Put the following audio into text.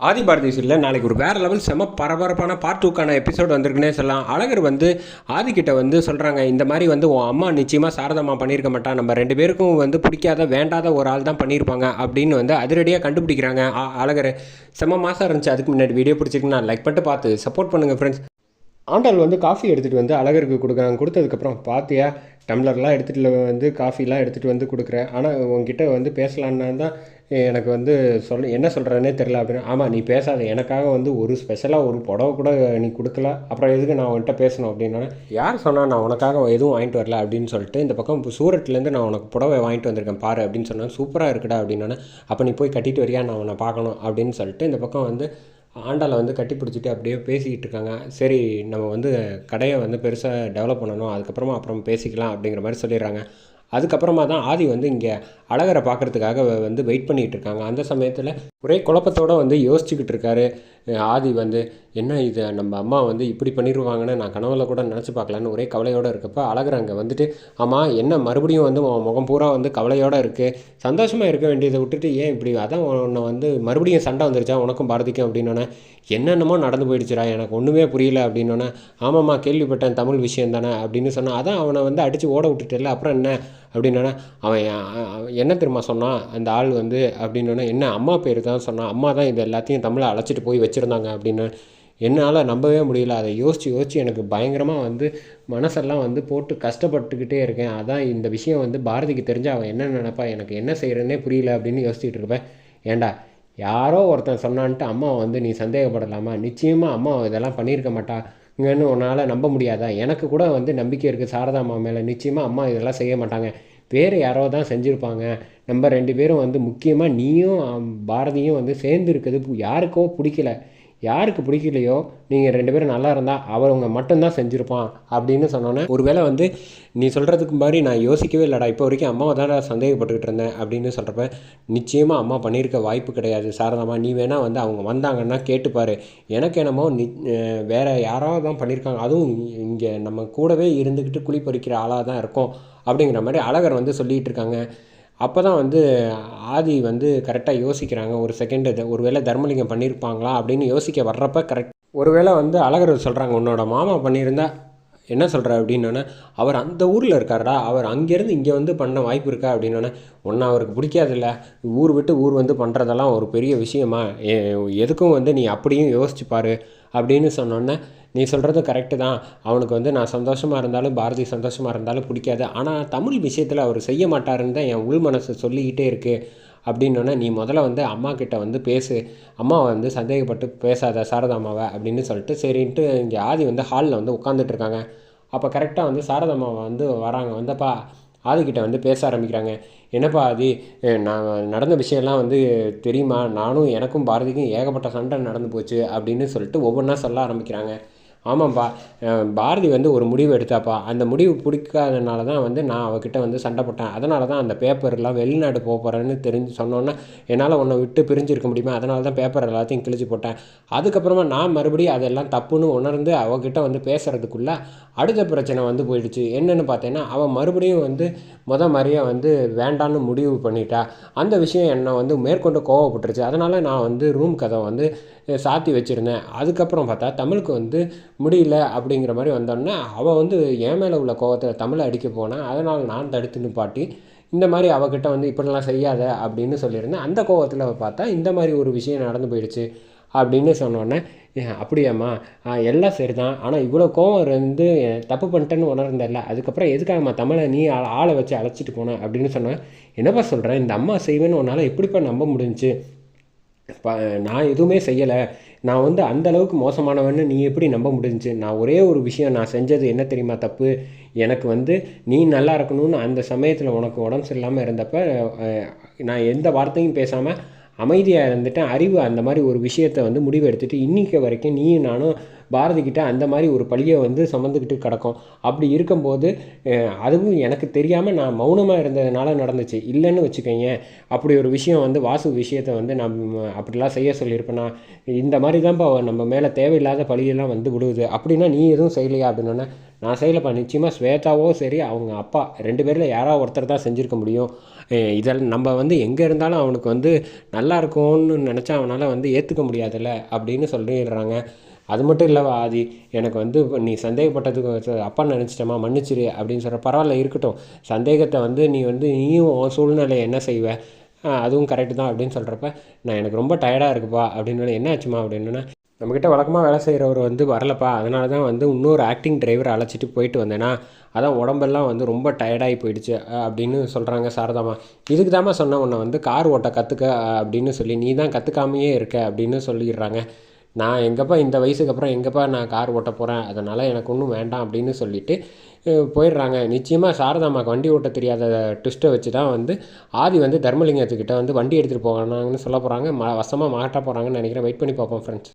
ஆதி பாரதி சீரியலில் நாளைக்கு ஒரு வேறு லெவல் செம பரபரப்பான பார்ட் டூக்கான எபிசோட் வந்திருக்குன்னே சொல்லலாம். அழகர் வந்து ஆதிக்கிட்ட வந்து சொல்கிறாங்க இந்த மாதிரி வந்து உன் அம்மா நிச்சயமாக சாரதம்மா பண்ணியிருக்க மாட்டான் நம்ம ரெண்டு பேருக்கும் வந்து பிடிக்காத வேண்டாத ஒரு ஆள் தான் பண்ணியிருப்பாங்க அப்படின்னு வந்து அதிரடியாக கண்டுபிடிக்கிறாங்க. ஆ- அழகர் செம மாதம் இருந்துச்சு. அதுக்கு முன்னாடி வீடியோ பிடிச்சிருக்குன்னா லைக் பண்ணிட்டு பார்த்து சப்போர்ட் பண்ணுங்கள் ஃப்ரெண்ட்ஸ் ஆண்டாள் வந்து காஃபி எடுத்துகிட்டு வந்து அழகருக்கு கொடுக்குறாங்க கொடுத்ததுக்கப்புறம் பார்த்தியா டம்ளர்லாம் எடுத்துகிட்டு வந்து காஃபிலாம் எடுத்துகிட்டு வந்து கொடுக்குறேன். ஆனால் உங்ககிட்ட வந்து பேசலான்னா தான் எனக்கு வந்து சொல் என்ன சொல்கிறேன்னே தெரில அப்படின்னு. ஆமாம் நீ பேசாத. எனக்காக வந்து ஒரு ஸ்பெஷலாக ஒரு புடவை கூட நீ கொடுக்கல. அப்புறம் எதுக்கு நான் உன்கிட்ட பேசணும்? அப்படின்னா யார் சொன்னால் நான் உனக்காக எதுவும் வாங்கிட்டு வரல? அப்படின்னு சொல்லிட்டு இந்த பக்கம் இப்போ நான் உனக்கு புடவை வாங்கிட்டு வந்திருக்கேன் பாரு அப்படின்னு சொன்னேன் சூப்பராக இருக்குடா அப்படின்னா அப்போ நீ போய் கட்டிட்டு வரியா? நான் உன்னை பார்க்கணும். அப்படின்னு சொல்லிட்டு இந்த பக்கம் வந்து ஆண்டாளை வந்து கட்டி பிடிச்சிட்டு அப்படியே பேசிக்கிட்டு இருக்காங்க. சரி நம்ம வந்து கடையை வந்து பெருசாக டெவலப் பண்ணணும். அதுக்கப்புறமா அப்புறம் பேசிக்கலாம் அப்படிங்கிற மாதிரி சொல்லிடுறாங்க. அதுக்கப்புறமா தான் ஆதி வந்து இங்கே அழகரை பார்க்கறதுக்காக வந்து வெயிட் பண்ணிகிட்டு இருக்காங்க. அந்த சமயத்தில் ஒரே குழப்பத்தோடு வந்து யோசிச்சுக்கிட்டு இருக்காரு. ஆதி வந்து என்ன இது? நம்ம அம்மா வந்து இப்படி பண்ணிடுவாங்கன்னு நான் கனவுல கூட நினச்சி பார்க்கலான்னு ஒரே கவலையோடு இருக்கப்போ அழகர் அங்கே வந்துட்டு ஆமாம் என்ன மறுபடியும் வந்து உன் முகம் பூரா வந்து கவலையோடு இருக்குது சந்தோஷமாக இருக்க வேண்டியதை விட்டுட்டு ஏன் இப்படி அதான் உன்னை வந்து மறுபடியும் சண்டை வந்துருச்சா? உனக்கும் பாரதிக்கும் அப்படின்னோன்னே என்னென்னமோ நடந்து போயிடுச்சுடா. எனக்கு ஒன்றுமே புரியல அப்படின்னோன்னே ஆமாம்மா கேள்விப்பட்டேன். தமிழ் விஷயம் தானே அப்படின்னு சொன்னால் அதான் அவனை வந்து அடித்து ஓட விட்டுட்டல அப்புறம் என்ன? அப்படின்னோடனே அவன் என்ன தெரியுமா சொன்னான் அந்த ஆள் வந்து அப்படின்னோடனே என்ன அம்மா பேர் தான் சொன்னான் அம்மா தான் இது எல்லாத்தையும் தமிழை அழைச்சிட்டு போய் வச்சுருந்தாங்க அப்படின்னு. என்னால் நம்பவே முடியல. அதை யோசித்து யோசித்து எனக்கு பயங்கரமாக வந்து மனசெல்லாம் வந்து போட்டு கஷ்டப்பட்டுக்கிட்டே இருக்கேன். அதான் இந்த விஷயம் வந்து பாரதிக்கு தெரிஞ்சு அவன் என்ன நினப்பா? எனக்கு என்ன செய்கிறேன்னே புரியல அப்படின்னு யோசிச்சுட்டு இருப்பேன். ஏன்டா யாரோ ஒருத்தன் சொன்னான்ட்டு அம்மா வந்து நீ சந்தேகப்படலாமா? நிச்சயமாக அம்மா இதெல்லாம் பண்ணியிருக்க மாட்டாங்கன்னு உன்னால் நம்ப முடியாதா? எனக்கு கூட வந்து நம்பிக்கை இருக்குது சாரதா அம்மா மேலே. நிச்சயமாக அம்மா இதெல்லாம் செய்ய மாட்டாங்க. வேறு யாரோ தான் செஞ்சுருப்பாங்க. நம்ம ரெண்டு பேரும் வந்து முக்கியமாக நீயும் பாரதியும் வந்து சேர்ந்துருக்கிறது யாருக்கோ பிடிக்கல. யாருக்கு பிடிக்கலையோ நீங்கள் ரெண்டு பேரும் நல்லா இருந்தால் அவங்க மட்டும்தான் செஞ்சுருப்பான் அப்படின்னு சொன்னோன்னே ஒருவேளை வந்து நீ சொல்கிறதுக்கு மாதிரி நான் யோசிக்கவே இல்லைடா இப்போ வரைக்கும் அம்மாவை தான் சந்தேகப்பட்டுக்கிட்டு இருந்தேன் அப்படின்னு சொல்கிறப்ப நிச்சயமாக அம்மா பண்ணியிருக்க வாய்ப்பு கிடையாது சாரதாம்மா நீ வேணால் வந்து அவங்க வந்தாங்கன்னா கேட்டுப்பார். எனக்கு என்னமோ நி வேறு யாராவது தான் பண்ணியிருக்காங்க அதுவும் இங்கே நம்ம கூடவே இருந்துக்கிட்டு குழி பறிக்கிற ஆளாக தான் இருக்கும் அப்படிங்கிற மாதிரி அழகர் வந்து சொல்லிகிட்டு இருக்காங்க. அப்போ தான் வந்து ஆதி வந்து கரெக்டாக யோசிக்கிறாங்க. ஒரு செகண்டு ஒருவேளை தர்மலிங்கம் பண்ணியிருப்பாங்களா அப்படின்னு யோசிக்க வர்றப்ப கரெக்ட் ஒருவேளை வந்து அழகர் சொல்கிறாங்க உன்னோட மாமா பண்ணியிருந்தா என்ன சொல்கிறா அப்படின்னோடனே அவர் அந்த ஊரில் இருக்காரா அவர் அங்கேருந்து இங்கே வந்து பண்ண வாய்ப்பு இருக்கா அப்படின்னோடனே ஒன்று அவருக்கு பிடிக்காதுல்ல. ஊர் விட்டு ஊர் வந்து பண்ணுறதெல்லாம் ஒரு பெரிய விஷயமா. எதுக்கும் வந்து நீ அப்படியும் யோசிச்சு அப்படின்னு சொன்னோன்னே நீ சொல்கிறது கரெக்டு தான். அவனுக்கு வந்து நான் சந்தோஷமாக இருந்தாலும் பாரதி சந்தோஷமாக இருந்தாலும் பிடிக்காது. ஆனால் தமிழ் விஷயத்தில் அவர் செய்ய மாட்டாருன்னு தான் என் உள் மனசு சொல்லிக்கிட்டே இருக்குது அப்படின்னோடனே நீ முதல்ல வந்து அம்மா கிட்ட வந்து பேசு. அம்மாவை வந்து சந்தேகப்பட்டு பேசாத சாரதாம்மாவை அப்படின்னு சொல்லிட்டு சரின்ட்டு இங்கே ஆதி வந்து ஹாலில் வந்து உட்காந்துட்டு இருக்காங்க. அப்போ கரெக்டாக வந்து சாரதாம்மாவை வந்து வராங்க. வந்தப்பா ஆதிக்கிட்ட வந்து பேச ஆரம்பிக்கிறாங்க. என்னப்பா ஆதி நான் நடந்த விஷயம்லாம் வந்து தெரியுமா? நானும் எனக்கும் பாரதிக்கும் ஏகப்பட்ட சண்டை நடந்து போச்சு அப்படின்னு சொல்லிட்டு ஒவ்வொன்றா சொல்ல ஆரம்பிக்கிறாங்க. ஆமாம்ப்பா பாரதி வந்து ஒரு முடிவு எடுத்தாப்பா. அந்த முடிவு பிடிக்காதனால தான் வந்து நான் அவகிட்ட வந்து சண்டை போட்டேன். அதனால தான் அந்த பேப்பர்லாம் வெளிநாடு போக போகிறேன்னு தெரிஞ்சு சொன்னோன்னே என்னால் உன்னை விட்டு பிரிஞ்சிருக்க முடியுமா? அதனால தான் பேப்பர் எல்லாத்தையும் கிழிச்சு போட்டேன். அதுக்கப்புறமா நான் மறுபடியும் அதெல்லாம் தப்புன்னு உணர்ந்து அவகிட்ட வந்து பேசுகிறதுக்குள்ளே அடுத்த பிரச்சனை வந்து போயிடுச்சு. என்னென்னு பார்த்தேன்னா அவன் மறுபடியும் வந்து முத மாதிரியே வந்து வேண்டான்னு முடிவு பண்ணிட்டா. அந்த விஷயம் என்னை வந்து மேற்கொண்டு கோவப்பட்டுருச்சு. அதனால் நான் வந்து ரூம் கதை வந்து சாத்தி வச்சுருந்தேன். அதுக்கப்புறம் பார்த்தா தமிழுக்கு வந்து முடியல அப்படிங்கிற மாதிரி வந்தோடனே அவள் வந்து என் மேலே உள்ள கோவத்தில் தமிழை அடிக்க போனேன் அதனால் நான் தடுத்து நிப்பாட்டி இந்த மாதிரி அவகிட்ட வந்து இப்படிலாம் செய்யாத அப்படின்னு சொல்லியிருந்தேன். அந்த கோவத்தில் பார்த்தா இந்த மாதிரி ஒரு விஷயம் நடந்து போயிடுச்சு அப்படின்னு சொன்னோடனே அப்படியாம்மா. எல்லாம் சரி தான் ஆனால் இவ்வளோ கோவம் இருந்து தப்பு பண்ணிட்டேன்னு உணர்ந்தல அதுக்கப்புறம் எதுக்காகம்மா தமிழை நீ ஆளை வச்சு அழைச்சிட்டு போன? அப்படின்னு சொன்னேன் என்னப்பா சொல்கிறேன் இந்த அம்மா செய்வேன்னு உன்னால் எப்படிப்பா நம்ப முடிஞ்சுச்சு? நான் எதுவுமே செய்யலை. நான் வந்து அந்த அளவுக்கு மோசமானவன்னு நீ எப்படி நம்ப முடிஞ்சுச்சு? நான் ஒரே ஒரு விஷயம் நான் செஞ்சது என்ன தெரியுமா தப்பு? எனக்கு வந்து நீ நல்லா இருக்கணும்னு அந்த சமயத்தில் உனக்கு உடம்பு சரியில்லாமல் இருந்தப்ப நான் எந்த வார்த்தையும் பேசாமல் அமைதியாக இருந்துட்டேன். அறிவு அந்த மாதிரி ஒரு விஷயத்தை வந்து முடிவு எடுத்துகிட்டு இன்னைக்கு வரைக்கும் நீயும் நானும் பாரதி கிட்ட அந்த மாதிரி ஒரு பழியை வந்து சுமந்துக்கிட்டு கிடக்கும். அப்படி இருக்கும்போது அதுவும் எனக்கு தெரியாமல் நான் மௌனமாக இருந்ததுனால நடந்துச்சு. இல்லைன்னு வச்சுக்கோங்க. அப்படி ஒரு விஷயம் வந்து வாசு விஷயத்தை வந்து நான் அப்படிலாம் செய்ய சொல்லியிருப்பேனா இந்த மாதிரி தான்ப்பா நம்ம மேலே தேவையில்லாத பழியெல்லாம் வந்து விடுவது அப்படின்னா நீ எதுவும் செய்யலையா அப்படின்னா நான் செய்யலப்பா. நிச்சயமாக ஸ்வேதாவோ சரி அவங்க அப்பா ரெண்டு பேரில் யாராவது ஒருத்தர் தான் செஞ்சுருக்க முடியும். இதில் நம்ம வந்து எங்கே இருந்தாலும் அவனுக்கு வந்து நல்லா இருக்கும்னு நினச்சா அவனால் வந்து ஏற்றுக்க முடியாதுல்ல அப்படின்னு சொல்லிடுறாங்க. அது மட்டும் இல்லை ஆதி எனக்கு வந்து நீ சந்தேகப்பட்டதுக்கு அப்பா நினச்சிட்டமா மன்னிச்சிரு அப்படின்னு சொல்கிற பரவாயில்ல இருக்கட்டும். சந்தேகத்தை வந்து நீ வந்து நீயும் உன் சூழ்நிலை என்ன செய்வ? அதுவும் கரெக்டு தான் அப்படின்னு சொல்கிறப்ப நான் எனக்கு ரொம்ப டயர்டாக இருக்குப்பா அப்படின்னு என்ன ஆச்சுமா அப்படின்னா நம்மக்கிட்ட வழக்கமாக வேலை செய்கிறவர் வந்து வரலப்பா. அதனால தான் வந்து இன்னொரு ஆக்டிங் டிரைவர் அழைச்சிட்டு போயிட்டு வந்தேன்னா அதான் உடம்பெல்லாம் வந்து ரொம்ப டயர்டாகி போயிடுச்சு அப்படின்னு சொல்கிறாங்க சாரதாமா இதுக்கு தாம்மா சொன்ன உன்னை வந்து கார் ஓட்ட கற்றுக்க அப்படின்னு சொல்லி நீ தான் கற்றுக்காமையே இருக்க அப்படின்னு சொல்லிடுறாங்க. நான் எங்கேப்பா இந்த வயசுக்கு அப்புறம் எங்கேப்பா நான் கார் ஓட்ட போகிறேன் அதனால் எனக்கு ஒன்றும் வேண்டாம் அப்படின்னு சொல்லிட்டு போயிடுறாங்க. நிச்சயமாக சாரதாமாக்கு வண்டி ஓட்ட தெரியாத ட்விஸ்ட்டை வச்சு தான் வந்து ஆதி வந்து தர்மலிங்கத்துக்கிட்ட வந்து வண்டி எடுத்துகிட்டு போகணாங்கன்னு சொல்ல போகிறாங்க ம வசமாக மாட்ட போகிறாங்கன்னு நினைக்கிறேன். வெயிட் பண்ணி பார்ப்போம் ஃப்ரெண்ட்ஸ்